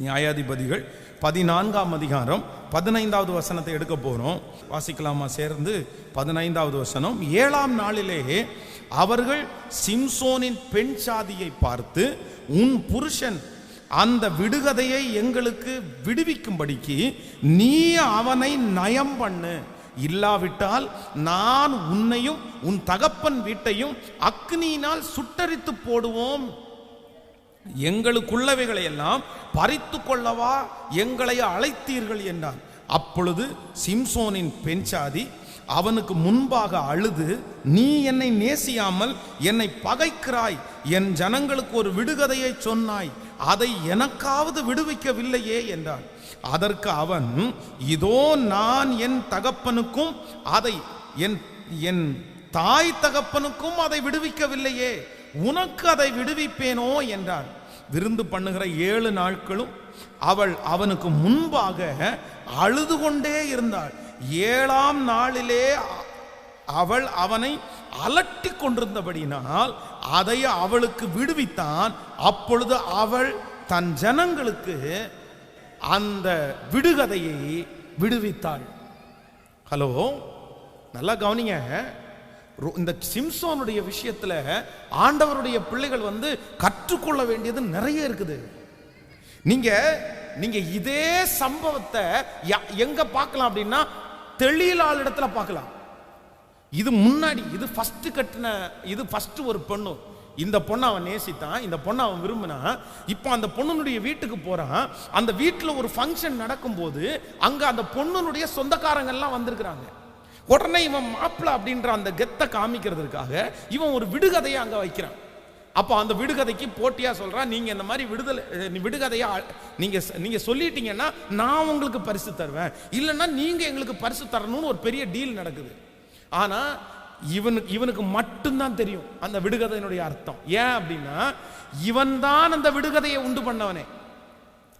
நியாயாதிபதிகள் பதினான்காம் அதிகாரம் பதினைந்தாவது வசனத்தை எடுக்க போகிறோம் வாசிக்கலாமா? சேர்ந்து பதினைந்தாவது வசனம். ஏழாம் நாளிலேயே அவர்கள் சிம்சோனின் பெண் சாதியை பார்த்து உன் புருஷன் அந்த விடுகதையை எங்களுக்கு விடுவிக்கும்படிக்கு நீ அவனை நயம் பண்ணு. இல்லாவிட்டால் நான் உன்னையும் உன் தகப்பன் வீட்டையும் அக்னியினால் சுட்டரித்து போடுவோம் எங்களுக்குள்ளவைகளை எல்லாம் பறித்து கொள்ளவா எங்களை அழைத்தீர்கள் என்றான். அப்பொழுது சிம்சோனின் பெண்சாதி அவனுக்கு முன்பாக அழுது நீ என்னை நேசியாமல் என்னை பகைக்கிறாய் என் ஜனங்களுக்கு ஒரு விடுகதையை சொன்னாய் அதை எனக்காவது விடுவிக்கவில்லையே என்றான். அதற்கு அவன் இதோ நான் என் தகப்பனுக்கும் அதை என் என் தாய் தகப்பனுக்கும் அதை விடுவிக்கவில்லையே உனக்கு அதை விடுவிப்பேனோ என்றான் விருந்து பண்ணுகிற ஏழு நாட்களும் அவள் அவனுக்கு முன்பாக அழுது கொண்டே இருந்தாள். ஏழாம் நாளிலே அவள் அவனை அலட்டி கொண்டிருந்தபடினால் அதை அவளுக்கு விடுவித்தான். அப்பொழுது அவள் தன் ஜனங்களுக்கு அந்த விடுகதையை விடுவித்தாள். ஹலோ நல்லா கவனிங்க. இந்த சிம்சோனுடைய விஷயத்துல ஆண்டவருடைய பிள்ளைகள் வந்து கற்றுக்கொள்ள வேண்டியது நிறைய இருக்குது. நீங்க நீங்க இதே சம்பவத்தை எங்க பார்க்கலாம் அப்படின்னா தெளியலாள் இடத்துல பார்க்கலாம். இது முன்னாடி இது ஃபர்ஸ்ட் கட்டின இது ஃபர்ஸ்ட் ஒரு பொண்ணு. இந்த பொண்ணை அவன் நேசித்தான் இந்த பொண்ணை அவன் விரும்பினா இப்போ அந்த பொண்ணுனுடைய வீட்டுக்கு போறான். அந்த வீட்டில் ஒரு ஃபங்க்ஷன் நடக்கும்போது அங்கே அந்த பொண்ணுனுடைய சொந்தக்காரங்கள்லாம் வந்திருக்கிறாங்க. உடனே இவன் மாப்பிள்ள அப்படின்ற அந்த கெத்தை காமிக்கிறதுக்காக இவன் ஒரு விடுகதையை அங்கே வைக்கிறான். அப்போ அந்த விடுகதைக்கு போட்டியாக சொல்கிறான் நீங்கள் இந்த மாதிரி விடுதலை விடுகதையாக நீங்கள் நீங்கள் சொல்லிட்டீங்கன்னா நான் உங்களுக்கு பரிசு தருவேன். இல்லைன்னா நீங்கள் எங்களுக்கு பரிசு தரணும்னு ஒரு பெரிய டீல் நடக்குது. ஆனால் இவனுக்கு இவனுக்கு மட்டும்தான் தெரியும் அந்த விடுகதையினுடைய அர்த்தம். ஏன் அப்படின்னா இவன் தான் அந்த விடுகதையை உண்டு பண்ணவனே.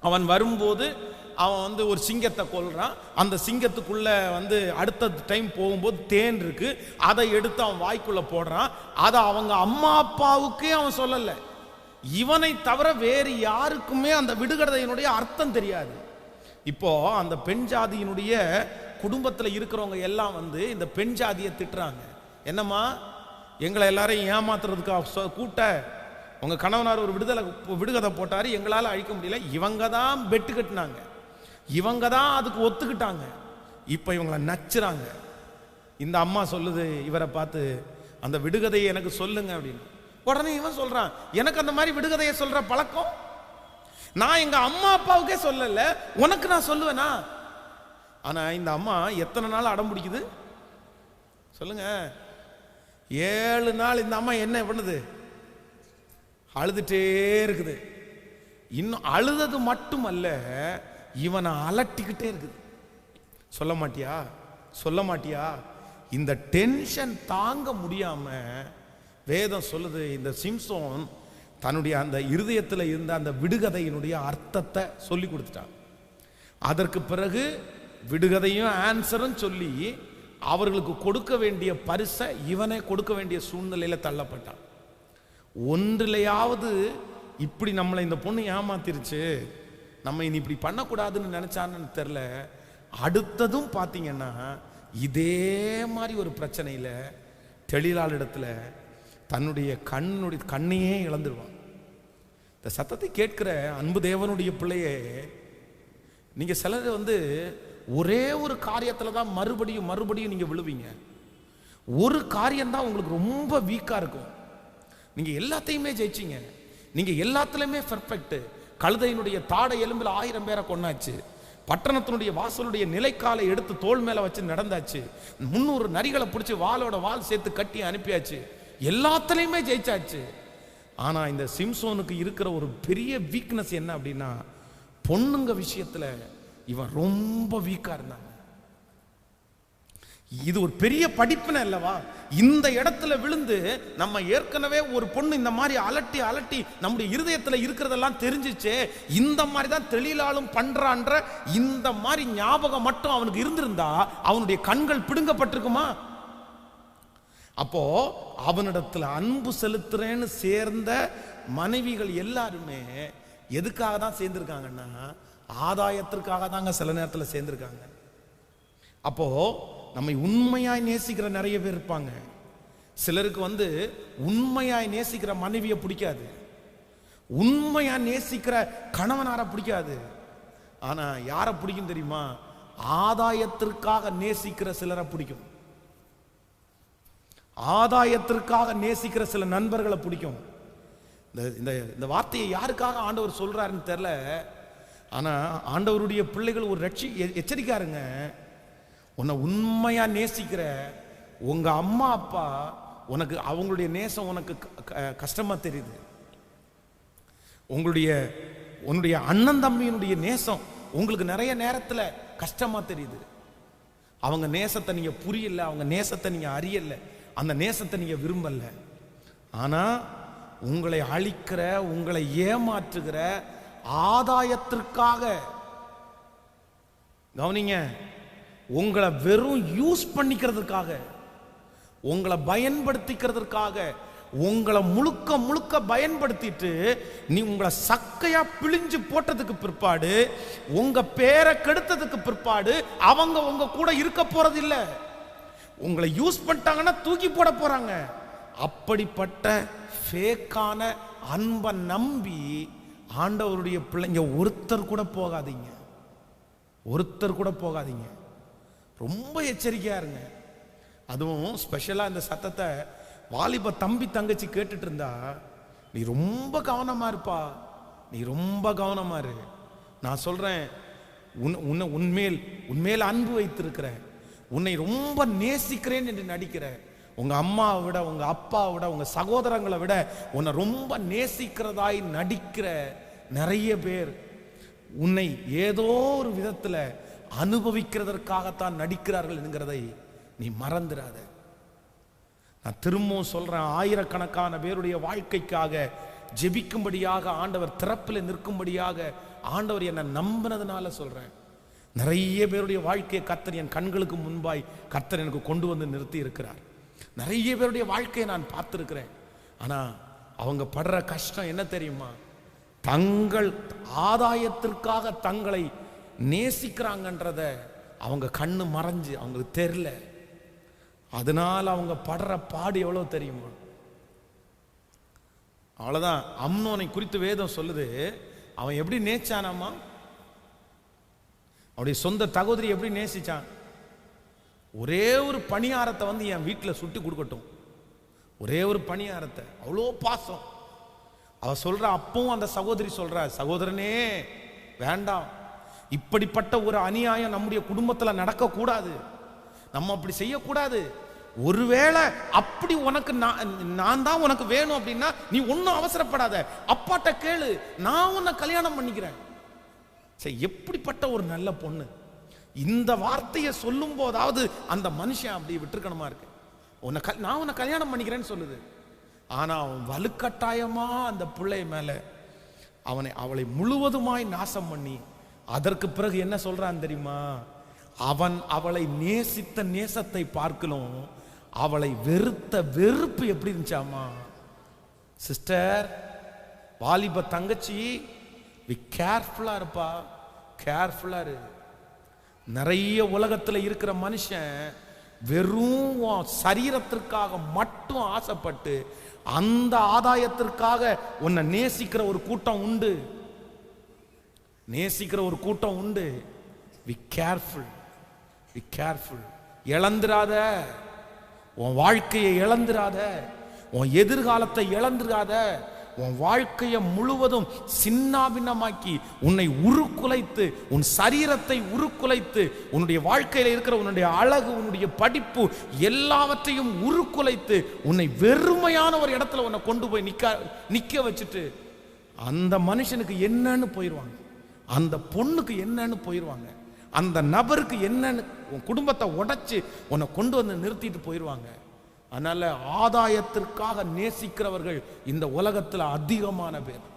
அவன் வரும்போது அவன் வந்து ஒரு சிங்கத்தை கொல்றான். அந்த சிங்கத்துக்குள்ளே வந்து அடுத்த டைம் போகும்போது தேன் இருக்கு. அதை எடுத்து அவன் வாய்க்குள்ளே போடுறான். அதை அவங்க அம்மா அப்பாவுக்கே அவன் சொல்லலை. இவனை தவிர வேறு யாருக்குமே அந்த விடுகதையினுடைய அர்த்தம் தெரியாது. இப்போ அந்த பெண் ஜாதியினுடைய குடும்பத்தில் இருக்கிறவங்க எல்லாம் வந்து இந்த பெண் ஜாதியை திட்டுறாங்க. என்னம்மா எங்களை எல்லாரையும் ஏமாத்துறதுக்கு கூட்ட? உங்கள் கணவனார் ஒரு விடுதலை விடுகதை போட்டார் எங்களால் அழிக்க முடியல. இவங்க தான் பெட்டு கட்டினாங்க. இவங்க தான் அதுக்கு ஒத்துக்கிட்டாங்க. இப்போ இவங்களை நச்சுறாங்க. இந்த அம்மா சொல்லுது இவரை பார்த்து அந்த விடுகதையை எனக்கு சொல்லுங்க அப்படின்னு. உடனே இவன் சொல்றான் எனக்கு அந்த மாதிரி விடுகதையை சொல்ற பழக்கம்? நான் எங்க அம்மா அப்பாவுக்கே சொல்லல. உனக்கு நான் சொல்லுவேனா? ஆனா இந்த அம்மா எத்தனை நாள் அடம் பிடிக்குது? சொல்லுங்க. ஏழு நாள் இந்த அம்மா என்ன பண்ணுது? அழுதுட்டே இருக்குது. இன்னும் அழுதது மட்டுமல்ல இவனை அலட்டிக்கிட்டே இருக்குது. சொல்ல மாட்டியா? சொல்ல மாட்டியா? இந்த டென்ஷன் தாங்க முடியாம வேதம் சொல்லுது இந்த சிம்சோன் தன்னுடைய அந்த இருதயத்தில் இருந்த அந்த விடுகதையினுடைய அர்த்தத்தை சொல்லி கொடுத்துட்டான். அதற்கு பிறகு விடுகதையும் ஆன்சரும் சொல்லி அவர்களுக்கு கொடுக்க வேண்டிய பரிசை இவனே கொடுக்க வேண்டிய சூழ்நிலையில் தள்ளப்பட்டான். ஒன்றிலையாவது இப்படி நம்மளை இந்த பொண்ணு ஏமாத்திருச்சு. நம்ம இனி இப்படி பண்ணக்கூடாதுன்னு நினச்சான்னு தெரில அடுத்ததும் பார்த்தீங்கன்னா இதே மாதிரி ஒரு பிரச்சனையில் தெளிலாளிடத்துல தன்னுடைய கண்ணுடைய கண்ணையே இழந்துருவான். இந்த சத்தத்தை கேட்கிற அன்பு தேவனுடைய பிள்ளையே நீங்கள் சிலர் வந்து ஒரே ஒரு காரியத்தில் தான் மறுபடியும் மறுபடியும் நீங்கள் விழுவீங்க. ஒரு காரியம் தான் உங்களுக்கு ரொம்ப வீக்காக இருக்கும். நீங்கள் எல்லாத்தையுமே ஜெயிச்சிங்க. நீங்கள் எல்லாத்துலேயுமே பெர்ஃபெக்ட் கழுதையினுடைய தாடை எலும்பில் ஆயிரம் பேரை கொண்டாச்சு பட்டணத்தினுடைய வாசலுடைய நிலைக்காலை எடுத்து தோள் மேலே வச்சு நடந்தாச்சு. முன்னூறு நரிகளை பிடிச்சி வாளோட வால் சேர்த்து கட்டி அனுப்பியாச்சு. எல்லாத்துலேயுமே ஜெயிச்சாச்சு. ஆனால் இந்த சிம்சோனுக்கு இருக்கிற ஒரு பெரிய வீக்னஸ் என்ன அப்படின்னா பொண்ணுங்க விஷயத்தில் இவன் ரொம்ப வீக்காக இருந்தாங்க இது ஒரு பெரிய படிப்பினை அல்லவா? இந்த இடத்துல விழுந்து நம்ம ஏற்கனவே ஒரு பொண்ணு இந்த மாதிரி அலட்டி அலட்டி நம்முடைய இருதயத்துல இருக்கிறதெல்லாம் தெரிஞ்சிச்சே இந்த மாதிரி தான் தெளிலாலும் பண்றான்ற இந்த மாதிரி ஞாபகம் மட்டும் அவனுக்கு இருந்திருந்தா அவனுடைய கண்கள் பிடுங்கப்பட்டிருக்குமா? அப்போ அவனிடத்துல அன்பு செலுத்துறேன்னு சேர்ந்த மனைவிகள் எல்லாருமே எதுக்காக தான் சேர்ந்திருக்காங்கன்னா ஆதாயத்திற்காக தாங்க சில நேரத்தில் சேர்ந்திருக்காங்க. அப்போ நம்மை உண்மையாய் நேசிக்கிற நிறைய பேர் இருப்பாங்க. சிலருக்கு வந்து உண்மையாய் நேசிக்கிற மனைவியை பிடிக்காது. உண்மையா நேசிக்கிற கணவனார பிடிக்காது. ஆனா யாரை பிடிக்கும் தெரியுமா? ஆதாயத்திற்காக நேசிக்கிற சிலரை பிடிக்கும். ஆதாயத்திற்காக நேசிக்கிற சில நண்பர்களை பிடிக்கும். இந்த இந்த இந்த வார்த்தையை யாருக்காக ஆண்டவர் சொல்றாருன்னு தெரியல. ஆனா ஆண்டவருடைய பிள்ளைகள் ஒரு ரட்சி எச்சரிக்காருங்க உன்னை உண்மையா நேசிக்கிற உங்க அம்மா அப்பா உனக்கு அவங்களுடைய நேசம் உனக்கு க- கஷ்டமா தெரியுது. உங்களுடைய உன்னுடைய அண்ணன் தம்பியினுடைய நேசம் உங்களுக்கு நிறைய நேரத்தில் கஷ்டமா தெரியுது. அவங்க நேசத்தை நீங்க புரியல அவங்க நேசத்தை நீங்க அறியல அந்த நேசத்தை நீங்க விரும்பல. ஆனா உங்களை அழிக்கிற உங்களை ஏமாற்றுகிற ஆதாயத்திற்காக கவனிங்க உங்களை வெறும் யூஸ் பண்ணிக்கிறதுக்காக உங்களை பயன்படுத்திக்கிறதுக்காக உங்களை முழுக்க முழுக்க பயன்படுத்திட்டு நீ உங்களை சக்கையா பிழிஞ்சு போட்டதுக்கு பிற்பாடு உங்க பேரை கெடுத்ததுக்கு பிற்பாடு அவங்க உங்க கூட இருக்க போறது இல்ல உங்களை யூஸ் பண்ணிட்டாங்கன்னா தூக்கி போட போறாங்க. அப்படிப்பட்ட ஃபேக்கான அன்பை நம்பி ஆண்டவருடைய பிள்ளைங்க ஒருத்தர் கூட போகாதீங்க. ஒருத்தர் கூட போகாதீங்க. ரொம்ப எச்சரிக்கையாக இருங்க. அதுவும் ஸ்பெஷலாக இந்த சத்தத்தை வாலிப தம்பி தங்கச்சி கேட்டுட்டு இருந்தா நீ ரொம்ப கவனமாக இருப்பா. நீ ரொம்ப கவனமாக இரு. நான் சொல்கிறேன் உன் உன்னை உன்மேல் உன்மேல் அன்பு வைத்திருக்கிற உன்னை ரொம்ப நேசிக்கிறேன் என்று நடிக்கிற உங்கள் அம்மாவை விட உங்கள் அப்பாவை விட உங்கள் சகோதரங்களை விட உன்னை ரொம்ப நேசிக்கிறதாய் நடிக்கிற நிறைய பேர். உன்னை ஏதோ ஒரு விதத்தில் அனுபவிக்கிறதற்காகத்தான் நடிக்கிறார்கள் என்கிறதை நீ மறந்துடாத. நான் திரும்பவும் சொல்றேன் ஆயிரக்கணக்கான பேருடைய வாழ்க்கைக்காக ஜெபிக்கும்படியாக ஆண்டவர் திறப்பில் நிற்கும்படியாக ஆண்டவர் என்னை நம்பினதுனால சொல்றேன். நிறைய பேருடைய வாழ்க்கையை கர்த்தர் என் கண்களுக்கு முன்பாய் கர்த்தர் எனக்கு கொண்டு வந்து நிறுத்தி இருக்கிறார் நிறைய பேருடைய வாழ்க்கையை நான் பார்த்துருக்கிறேன். ஆனால் அவங்க படுற கஷ்டம் என்ன தெரியுமா? தங்கள் ஆதாயத்திற்காக தங்களை நேசிக்கிறாங்கன்றத அவங்க கண்ணு மறைஞ்சு அவங்களுக்கு தெரில அதனால் அவங்க படுற பாடு எவ்வளோ தெரியுமா. அவ்வளோதான் அம்னோனை குறித்து வேதம் சொல்லுது. அவன் எப்படி நேச்சானாமா? அவனுடைய சொந்த தகுதியை எப்படி நேசிச்சான்? ஒரே ஒரு பணியாரத்தை வந்து என் வீட்டில் சுட்டு கொடுக்கட்டும். ஒரே ஒரு பணியாரத்தை. அவ்வளோ பாசம். அவ சொல்ற அப்பவும் அந்த சகோதரி சொல்றா சகோதரனே வேண்டாம். இப்படிப்பட்ட ஒரு அநியாயம் நம்முடைய குடும்பத்தில் நடக்கக்கூடாது. நம்ம அப்படி செய்யக்கூடாது. ஒருவேளை அப்படி உனக்கு நான் நான் தான் உனக்கு வேணும் அப்படின்னா நீ ஒன்றும் அவசரப்படாத. அப்பாட்ட கேளு நான் உன்னை கல்யாணம் பண்ணிக்கிறேன். சரி எப்படிப்பட்ட ஒரு நல்ல பொண்ணு. இந்த வார்த்தையை சொல்லும் போதாவது அந்த மனுஷன் அப்படி விட்டுருக்கணுமா இருக்கு? உன்னை கல்- நான் உன்னை கல்யாணம் பண்ணிக்கிறேன்னு சொல்லுது. ஆனால் அவன் வலுக்கட்டாயமாக அந்த பிள்ளை மேல அவனை அவளை முழுவதுமாய் நாசம் பண்ணி அதற்கு பிறகு என்ன சொல்றான் தெரியுமா? அவன் அவளை நேசித்த நேசத்தை பார்க்கலும் அவளை வெறுத்த வெறுப்பு எப்படி இருந்துச்சாமா சிஸ்டர் வாலிப தங்கச்சி வி கேர்ஃபுல்லா இருப்பா. கேர்ஃபுல்லா இரு. நிறைய உலகத்தில் இருக்கிற மனுஷன் வெறும் சரீரத்திற்காக மட்டும் ஆசைப்பட்டு அந்த ஆதாயத்திற்காக உன்னை நேசிக்கிற ஒரு கூட்டம் உண்டு. நேசிக்கிற ஒரு கூட்டம் உண்டு. வி கேர்ஃபுல் வி கேர்ஃபுல் இழந்துராத. உன் வாழ்க்கையை இழந்துராத. உன் எதிர்காலத்தை இழந்துராத. உன் வாழ்க்கையை முழுவதும் சின்னாபின்னமாக்கி உன்னை உருக்குலைத்து உன் சரீரத்தை உருக்குலைத்து உன்னுடைய வாழ்க்கையில் இருக்கிற உன்னுடைய அழகு உன்னுடைய படிப்பு எல்லாவற்றையும் உருக்குலைத்து உன்னை வெறுமையான ஒரு இடத்துல உன்னை கொண்டு போய் நிக்க நிக்க வச்சுட்டு அந்த மனுஷனுக்கு என்னன்னு போயிடுவாங்க அந்த பொண்ணுக்கு என்னன்னு போயிடுவாங்க அந்த நபருக்கு என்னன்னு உன் குடும்பத்தை உடைச்சி உன்னை கொண்டு வந்து நிறுத்திட்டு போயிடுவாங்க அதனால ஆதாயத்திற்காக நேசிக்கிறவர்கள் இந்த உலகத்தில் அதிகமான பேர்.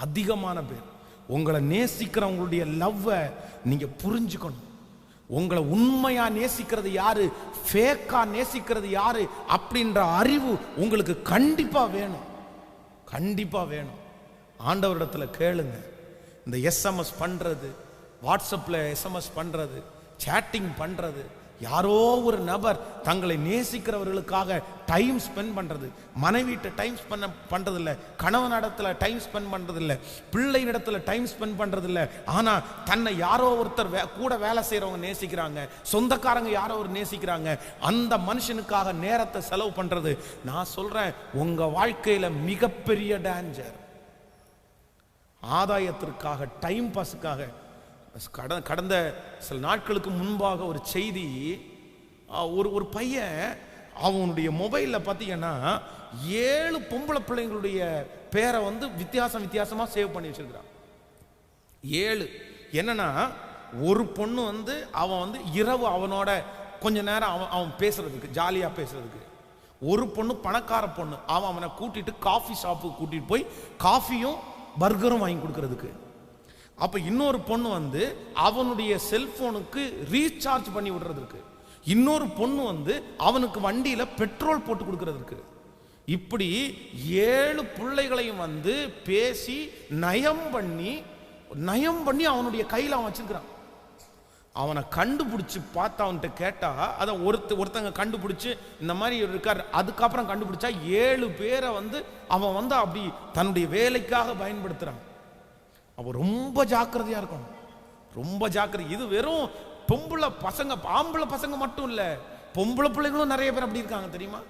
அதிகமான பேர். உங்களை நேசிக்கிறவங்களுடைய லவ்வை நீங்க புரிஞ்சுக்கணும். உங்களை உண்மையா நேசிக்கிறது யாரு ஃபேக்கா நேசிக்கிறது யாரு அப்படின்ற அறிவு உங்களுக்கு கண்டிப்பா வேணும். கண்டிப்பா வேணும். ஆண்டவரிடத்துல கேளுங்க. இந்த எஸ்எம்எஸ் பண்ணுறது வாட்ஸ்அப்பில் எஸ்எம்எஸ் பண்ணுறது சேட்டிங் பண்ணுறது யாரோ ஒரு நபர் தங்களை நேசிக்கிறவர்களுக்காக டைம் ஸ்பெண்ட் பண்ணுறது மனைவிட்ட டைம் ஸ்பெண்ட் பண்ணுறதில்ல கணவன் இடத்துல டைம் ஸ்பெண்ட் பண்ணுறதில்ல பிள்ளை இடத்துல டைம் ஸ்பெண்ட் பண்ணுறதில்ல ஆனால் தன்னை யாரோ ஒருத்தர் வே- கூட வேலை செய்கிறவங்க நேசிக்கிறாங்க சொந்தக்காரங்க யாரோ ஒரு நேசிக்கிறாங்க அந்த மனுஷனுக்காக நேரத்தை செலவு பண்ணுறது நான் சொல்கிறேன் உங்கள் வாழ்க்கையில் மிகப்பெரிய டேஞ்சர் ஆதாயத்திற்காக டைம் பாஸுக்காக கடந்த கடந்த சில நாட்களுக்கு முன்பாக ஒரு செய்தி ஒரு ஒரு பையன் அவனுடைய மொபைலில் பார்த்தீங்கன்னா ஏழு பொம்பளை பிள்ளைங்களுடைய பேரை வந்து வித்தியாசம் வித்தியாசமாக சேவ் பண்ணி வச்சிருக்கிறான். ஏழு. என்னன்னா ஒரு பொண்ணு வந்து அவன் வந்து இரவு அவனோட கொஞ்ச நேரம் அவன் அவன் பேசுறதுக்கு ஜாலியாக பேசுறதுக்கு. ஒரு பொண்ணு பணக்கார பொண்ணு அவன் அவனை கூட்டிட்டு காஃபி ஷாப்புக்கு கூட்டிட்டு போய் காஃபியும் பர்கரும் வாங்கி கொடுக்கறதுக்கு. அப்போ இன்னொரு பொண்ணு வந்து அவனுடைய செல்போனுக்கு ரீசார்ஜ் பண்ணி விடுறதுக்கு. இன்னொரு பொண்ணு வந்து அவனுக்கு வண்டியில் பெட்ரோல் போட்டு கொடுக்கறதுக்கு. இப்படி ஏழு பிள்ளைகளையும் வந்து பேசி நயம் பண்ணி நயம் பண்ணி அவனுடைய கையில் அவன் வச்சிருக்கிறான். அவனை கண்டுபிடிச்சி பார்த்து அவன்கிட்ட கேட்டா அதை ஒருத்த ஒருத்தங்க கண்டுபிடிச்சி இந்த மாதிரி இருக்கார். அதுக்கப்புறம் கண்டுபிடிச்சா ஏழு பேரை வந்து அவன் வந்து அப்படி தன்னுடைய வேலைக்காக பயன்படுத்துகிறான் அவன் ரொம்ப ஜாக்கிரதையாக இருக்கணும். ரொம்ப ஜாக்கிரதை இது வெறும் பொம்பளை பசங்க ஆம்பளை பசங்க மட்டும் இல்லை. பொம்பளை பிள்ளைங்களும் நிறைய பேர் அப்படி இருக்காங்க தெரியுமா?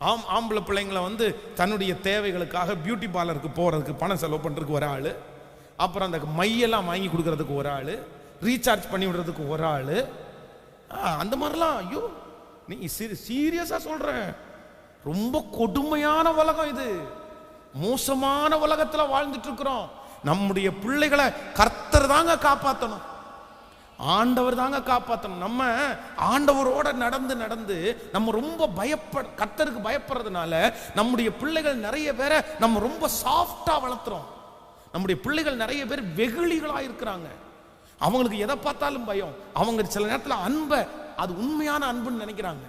ஆம் ஆம்பளை பிள்ளைங்களை வந்து தன்னுடைய தேவைகளுக்காக பியூட்டி பார்லருக்கு போகிறதுக்கு பணம் செலவு பண்ணுறதுக்கு ஒரு ஆள். அப்புறம் அந்த மையெல்லாம் வாங்கி கொடுக்கறதுக்கு ஒரு ஆள். ரீசார்ஜ் பண்ணி விடுறதுக்கு ஒரு ஆள். அந்த மாதிரிலாம் ஐயோ நீ சீரியஸாக சொல்கிறேன் ரொம்ப கொடுமையான உலகம் இது. மோசமான உலகத்தில் வாழ்ந்துட்டு இருக்கிறோம் நம்முடைய பிள்ளைகளை கர்த்தர் தாங்க காப்பாற்றணும் ஆண்டவர் தாங்க காப்பாற்றணும் நம்ம ஆண்டவரோட நடந்து நடந்து நம்ம ரொம்ப பயப்பட கர்த்தருக்கு பயப்படுறதுனால நம்முடைய பிள்ளைகள் நிறைய பேரை நம்ம ரொம்ப சாஃப்டாக வளர்த்துறோம். நம்முடைய பிள்ளைகள் நிறைய பேர் வெகுளிகளாக இருக்கிறாங்க அவங்களுக்கு எதை பார்த்தாலும் பயம். அவங்க சில நேரத்தில் அன்பை அது உண்மையான அன்புன்னு நினைக்கிறாங்க.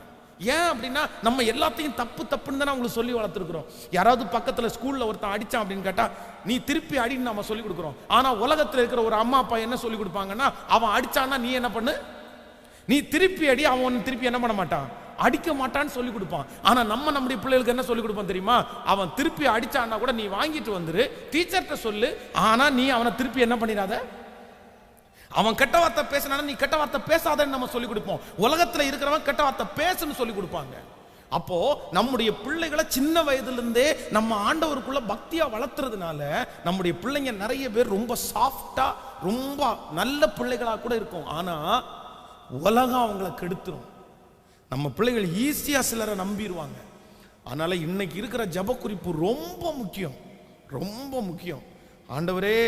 ஏன் அப்படின்னா நம்ம எல்லாத்தையும் தப்பு தப்புன்னு தானே அவங்களுக்கு சொல்லி வளர்த்துருக்குறோம். யாராவது பக்கத்தில் ஸ்கூலில் ஒருத்தன் அடித்தான் அப்படின்னு கேட்டால் நீ திருப்பி அடின்னு நம்ம சொல்லி கொடுக்குறோம். ஆனால் உலகத்தில் இருக்கிற ஒரு அம்மா அப்பா என்ன சொல்லி கொடுப்பாங்கன்னா அவன் அடிச்சான்னா நீ என்ன பண்ணு? நீ திருப்பி அடி அவன் உன்னை திருப்பி என்ன பண்ண மாட்டான்? அடிக்க மாட்டான்னு சொல்லி கொடுப்பான். ஆனா நம்ம நம்முடைய பிள்ளைகளுக்கு என்ன சொல்லி கொடுப்போம் தெரியுமா? அவன் திருப்பி அடிச்சான்னா கூட நீ வாங்கிட்டு வந்துரு டீச்சர்கிட்ட சொல்லு. ஆனா நீ அவனை திருப்பி என்ன பண்ணிடாத? அவன் கெட்ட வார்த்தை பேசினாலும் நீ கெட்ட வார்த்தை பேசாதன்னு நம்ம சொல்லி கொடுப்போம். உலகத்தில் இருக்கிறவன் கெட்ட வார்த்தை பேசுன்னு சொல்லிக் கொடுப்பாங்க. அப்போ நம்முடைய பிள்ளைகளை சின்ன வயதுலேருந்தே நம்ம ஆண்டவருக்குள்ள பக்தியா வளர்த்துறதுனால நம்முடைய பிள்ளைங்க நிறைய பேர் ரொம்ப சாஃப்டா ரொம்ப நல்ல பிள்ளைகளா கூட இருக்கும். ஆனா உலகம் அவங்கள கெடுத்துரும். நம்ம பிள்ளைகள் ஈஸியா சிலரை நம்பிடுவாங்க அதனால இன்னைக்கு இருக்கிற ஜப குறிப்பு ரொம்ப முக்கியம். ரொம்ப முக்கியம். ஆண்டவரே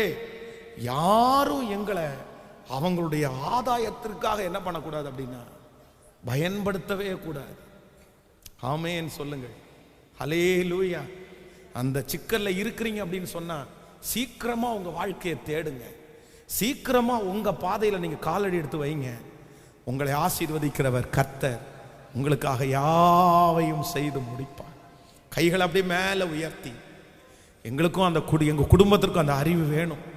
யாரும் எங்களை அவங்களுடைய ஆதாயத்திற்காக என்ன பண்ணக்கூடாது அப்படின்னா பயன்படுத்தவே கூடாது. ஆமேன்னு சொல்லுங்கள். ஹலே லூயா அந்த சிக்கலில் இருக்கிறீங்க அப்படின்னு சொன்னால் சீக்கிரமாக உங்கள் வாழ்க்கையை தேடுங்க. சீக்கிரமாக உங்கள் பாதையில் நீங்கள் காலடி எடுத்து வைங்க. உங்களை ஆசீர்வதிக்கிறவர் கர்த்தர். உங்களுக்காக யாவையும் செய்து முடிப்பார். கைகளை அப்படியே மேலே உயர்த்தி. எங்களுக்கும் அந்த குடி எங்கள் குடும்பத்திற்கும் அந்த அறிவு வேணும்.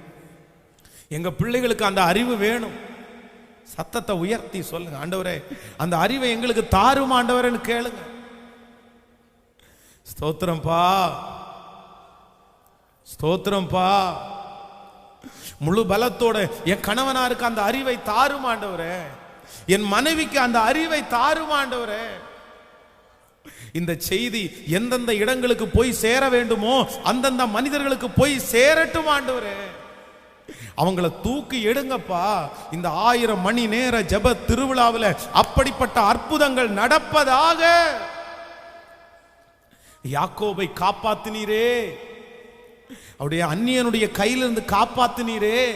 எங்க பிள்ளைகளுக்கு அந்த அறிவு வேணும். சத்தத்தை உயர்த்தி சொல்லுங்க. ஆண்டவரே அந்த அறிவை எங்களுக்கு தாரும் ஆண்டவரேன்னு கேளுங்க. ஸ்தோத்திரம்பா. ஸ்தோத்திரம்பா. முழு பலத்தோட என் கணவனாருக்கு அந்த அறிவை தாரும் ஆண்டவரே? என் மனைவிக்கு அந்த அறிவை தாரும் ஆண்டவரே? இந்த செய்தி எந்தெந்த இடங்களுக்கு போய் சேர வேண்டுமோ அந்தந்த மனிதர்களுக்கு போய் சேரட்டும் ஆண்டவரே? அவங்கள தூக்கி எடுங்கப்பா. இந்த ஆயிரம் மணி நேர ஜெப திருவிழாவில் அப்படிப்பட்ட அற்புதங்கள் நடப்பதாக. யாக்கோபை காப்பாத்தினீரே. அவருடைய அந்நியனுடைய கையிலிருந்து காப்பாத்தினீரே.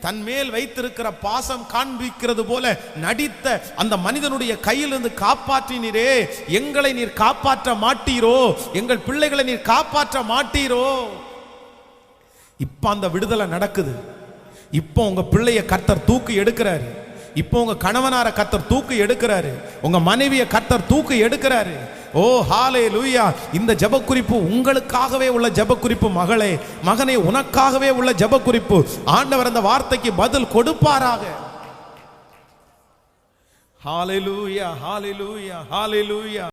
தன் மேல் வைத்திருக்கிற பாசம் காண்பிக்கிறது போல நடித்த அந்த மனிதனுடைய கையிலிருந்து காப்பாற்றினீரே. எங்களை நீர் காப்பாற்ற மாட்டீரோ. எங்கள் பிள்ளைகளை நீர் காப்பாற்ற மாட்டீரோ. இப்போ அந்த விடுதலை நடக்குது. இப்போ உங்க பிள்ளைய கத்தர் தூக்கி எடுக்கிறாரு. இப்போ உங்க கணவனார கத்தர் தூக்கி எடுக்கிறாரு. உங்க மனைவியை கத்தர் தூக்கி எடுக்கிறாரு. ஓ ஹாலே லூயா இந்த ஜபக்குறிப்பு உங்களுக்காகவே உள்ள ஜபக்குறிப்பு மகளே. மகனே உனக்காகவே உள்ள ஜபக்குறிப்பு. ஆண்டவர் அந்த வார்த்தைக்கு பதில் கொடுப்பாராக. ஹாலே லூயா ஹாலே லூயா ஹாலே லூயா